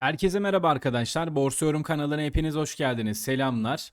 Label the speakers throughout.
Speaker 1: Herkese merhaba arkadaşlar. Borsa Yorum kanalına hepiniz hoş geldiniz. Selamlar.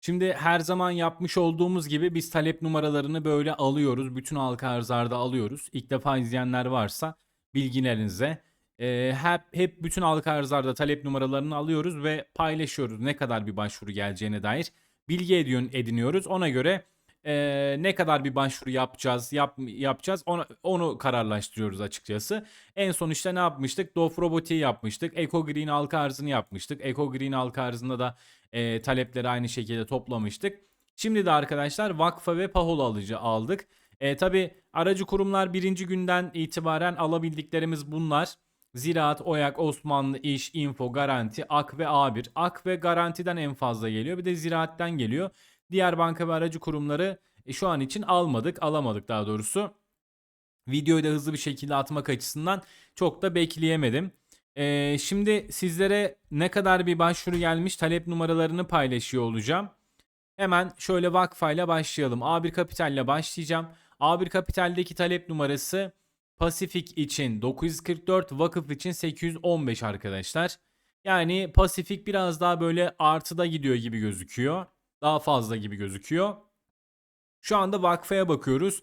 Speaker 1: Şimdi her zaman yapmış olduğumuz gibi biz talep numaralarını böyle alıyoruz. Bütün halka arzlarda alıyoruz. İlk defa izleyenler varsa bilgilerinize. Ee, hep, hep bütün halka arzlarda talep numaralarını alıyoruz ve paylaşıyoruz. Ne kadar bir başvuru geleceğine dair bilgi ediniyoruz. Ona göre ee, ne kadar bir başvuru yapacağız, yap, yapacağız onu, onu kararlaştırıyoruz açıkçası. En son işte ne yapmıştık? Dof Roboti'yi yapmıştık. Eco Green halka arzını yapmıştık. Eco Green halka arzında da e, talepleri aynı şekilde toplamıştık. Şimdi de arkadaşlar Vakfa ve Pahol alıcı aldık. E, Tabi aracı kurumlar birinci günden itibaren alabildiklerimiz bunlar. Ziraat, Oyak, Osmanlı, İş, Info, Garanti, Ak ve A1. Ak ve Garanti'den en fazla geliyor. Bir de Ziraat'ten geliyor. Diğer banka ve aracı kurumları e, şu an için almadık, alamadık daha doğrusu. Videoyu da hızlı bir şekilde atmak açısından çok da bekleyemedim. Ee, şimdi sizlere ne kadar bir başvuru gelmiş talep numaralarını paylaşıyor olacağım. Hemen şöyle vakfayla başlayalım. A1 Kapital ile başlayacağım. A1 Kapital'deki talep numarası Pasifik için 944, vakıf için 815 arkadaşlar. Yani Pasifik biraz daha böyle artıda gidiyor gibi gözüküyor. Daha fazla gibi gözüküyor. Şu anda vakfaya bakıyoruz.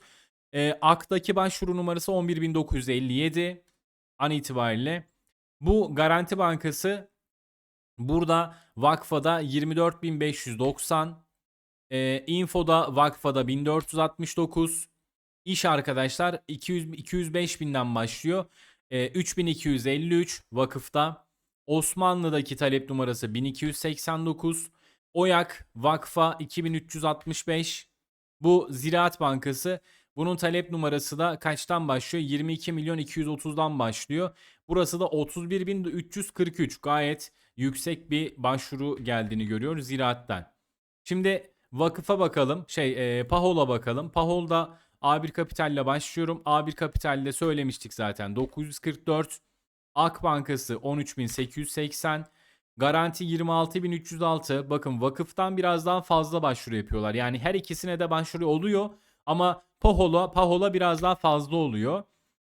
Speaker 1: E, Ak'taki başvuru numarası 11957 an itibariyle. Bu Garanti Bankası burada Vakfa'da 24590, e, Info'da Vakfa'da 1469, İş arkadaşlar 200 205 binden başlıyor. E, 3253 vakıfta. Osmanlı'daki talep numarası 1289. Oyak Vakfa 2365. Bu Ziraat Bankası. Bunun talep numarası da kaçtan başlıyor? 22 milyon 230'dan başlıyor. Burası da 31.343. Gayet yüksek bir başvuru geldiğini görüyoruz Ziraat'tan. Şimdi vakıfa bakalım. Şey e, Pahol'a bakalım. Pahol'da A1 Kapital'le başlıyorum. A1 Kapital'de söylemiştik zaten. 944. Ak Bankası 13.880. Garanti 26.306. Bakın vakıftan biraz daha fazla başvuru yapıyorlar. Yani her ikisine de başvuru oluyor. Ama Pahola, Pahola biraz daha fazla oluyor.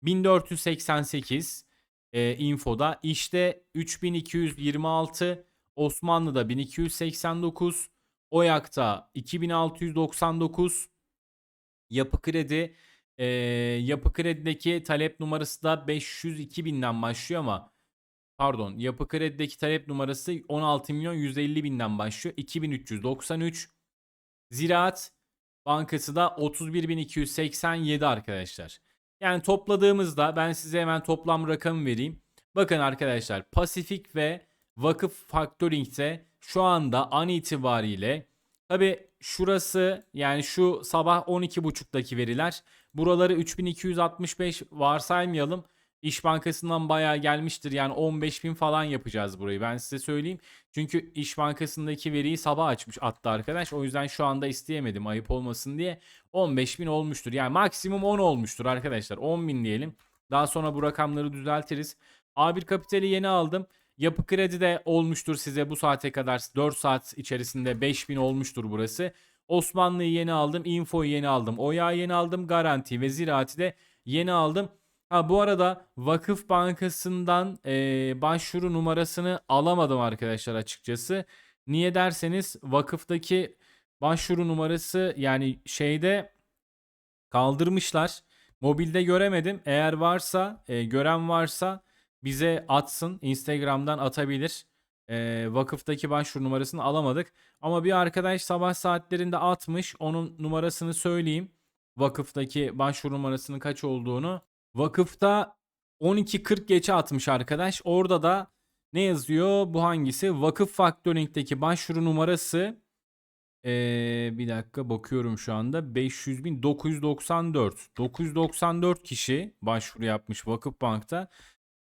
Speaker 1: 1488 e, infoda. İşte 3226. Osmanlı'da 1289. Oyak'ta 2699. Yapı Kredi e, Yapı Kredi'deki talep numarası da 502 binden başlıyor ama pardon Yapı Kredi'deki talep numarası 16 milyon 150 binden başlıyor. 2393. Ziraat Bankası da 31.287 arkadaşlar. Yani topladığımızda ben size hemen toplam rakamı vereyim. Bakın arkadaşlar Pasifik ve Vakıf Factoring'de şu anda an itibariyle tabi şurası yani şu sabah 12.30'daki veriler buraları 3265 varsaymayalım. İş Bankası'ndan bayağı gelmiştir. Yani 15 bin falan yapacağız burayı. Ben size söyleyeyim. Çünkü İş Bankası'ndaki veriyi sabah açmış attı arkadaş. O yüzden şu anda isteyemedim ayıp olmasın diye. 15 bin olmuştur. Yani maksimum 10 olmuştur arkadaşlar. 10 bin diyelim. Daha sonra bu rakamları düzeltiriz. A1 Kapital'i yeni aldım. Yapı kredi de olmuştur size bu saate kadar 4 saat içerisinde 5000 olmuştur burası. Osmanlı'yı yeni aldım. Info'yu yeni aldım. Oya yeni aldım. Garanti ve Ziraat'i de yeni aldım. Ha bu arada Vakıf Bankası'ndan e, başvuru numarasını alamadım arkadaşlar açıkçası. Niye derseniz vakıftaki başvuru numarası yani şeyde kaldırmışlar. Mobilde göremedim. Eğer varsa e, gören varsa bize atsın. Instagram'dan atabilir. E, vakıftaki başvuru numarasını alamadık. Ama bir arkadaş sabah saatlerinde atmış. Onun numarasını söyleyeyim. Vakıftaki başvuru numarasının kaç olduğunu. Vakıfta 12.40 geçe atmış arkadaş. Orada da ne yazıyor? Bu hangisi? Vakıf Factoring'deki başvuru numarası ee, bir dakika bakıyorum şu anda. 500 bin 994. 994 kişi başvuru yapmış Vakıf Bank'ta.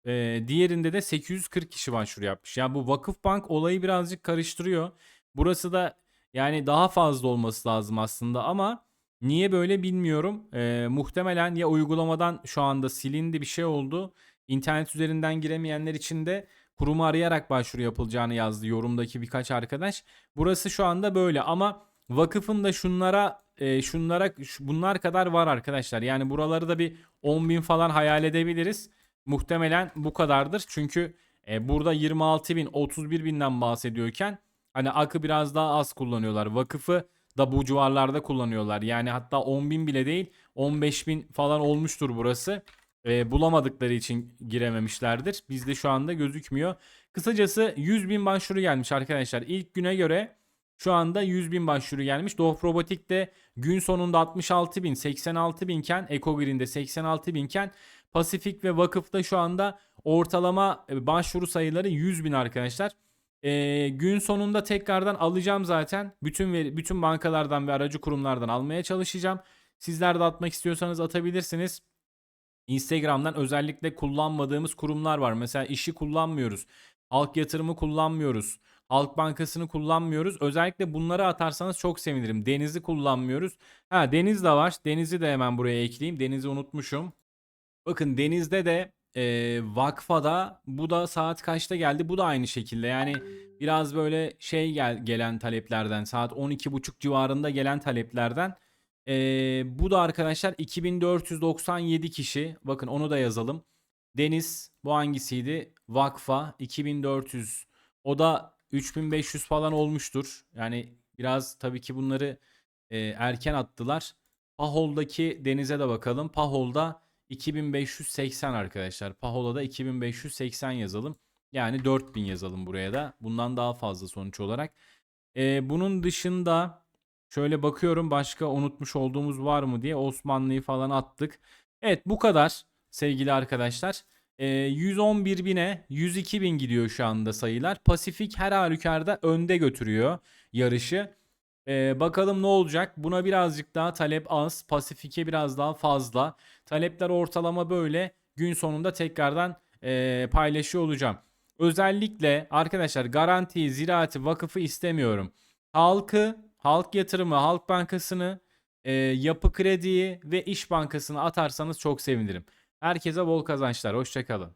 Speaker 1: Ee, diğerinde de 840 kişi başvuru yapmış. Yani bu Vakıf Bank olayı birazcık karıştırıyor. Burası da yani daha fazla olması lazım aslında ama Niye böyle bilmiyorum. Ee, muhtemelen ya uygulamadan şu anda silindi bir şey oldu. İnternet üzerinden giremeyenler için de kurumu arayarak başvuru yapılacağını yazdı yorumdaki birkaç arkadaş. Burası şu anda böyle ama vakıfın da şunlara e, şunlara şu- bunlar kadar var arkadaşlar. Yani buraları da bir 10 bin falan hayal edebiliriz. Muhtemelen bu kadardır. Çünkü E, burada 26 bin 31 binden bahsediyorken hani akı biraz daha az kullanıyorlar. Vakıfı da bu civarlarda kullanıyorlar. Yani hatta 10 bin bile değil 15 bin falan olmuştur burası. E, bulamadıkları için girememişlerdir. Bizde şu anda gözükmüyor. Kısacası 100 bin başvuru gelmiş arkadaşlar. İlk güne göre şu anda 100 bin başvuru gelmiş. Dof Robotik'te gün sonunda 66 bin, 86 binken, Ecogreen'de 86 binken Pasifik ve Vakıf'ta şu anda ortalama e, başvuru sayıları 100 bin arkadaşlar. Ee, gün sonunda tekrardan alacağım zaten. Bütün veri, bütün bankalardan ve aracı kurumlardan almaya çalışacağım. Sizler de atmak istiyorsanız atabilirsiniz. Instagram'dan özellikle kullanmadığımız kurumlar var. Mesela işi kullanmıyoruz. Halk yatırımı kullanmıyoruz. Halk Bankası'nı kullanmıyoruz. Özellikle bunları atarsanız çok sevinirim. Deniz'i kullanmıyoruz. Ha Deniz de var. Deniz'i de hemen buraya ekleyeyim. Deniz'i unutmuşum. Bakın Deniz'de de e, Vakfa'da bu da saat kaçta geldi? Bu da aynı şekilde. Yani biraz böyle şey gel, gelen taleplerden saat 12.30 civarında gelen taleplerden. E, bu da arkadaşlar 2497 kişi. Bakın onu da yazalım. Deniz bu hangisiydi? Vakfa 2400. O da 3500 falan olmuştur. Yani biraz tabii ki bunları e, erken attılar. Pahol'daki denize de bakalım. Pahol'da 2580 arkadaşlar. Pahola'da 2580 yazalım. Yani 4000 yazalım buraya da. Bundan daha fazla sonuç olarak. E, bunun dışında şöyle bakıyorum başka unutmuş olduğumuz var mı diye Osmanlı'yı falan attık. Evet bu kadar sevgili arkadaşlar. E, 111 bine 102 bin gidiyor şu anda sayılar. Pasifik her halükarda önde götürüyor yarışı. Ee, bakalım ne olacak? Buna birazcık daha talep az. Pasifik'e biraz daha fazla. Talepler ortalama böyle. Gün sonunda tekrardan ee, paylaşıyor olacağım. Özellikle arkadaşlar garantiyi, ziraati, vakıfı istemiyorum. Halkı, halk yatırımı, halk bankasını, ee, yapı krediyi ve iş bankasını atarsanız çok sevinirim. Herkese bol kazançlar. Hoşçakalın.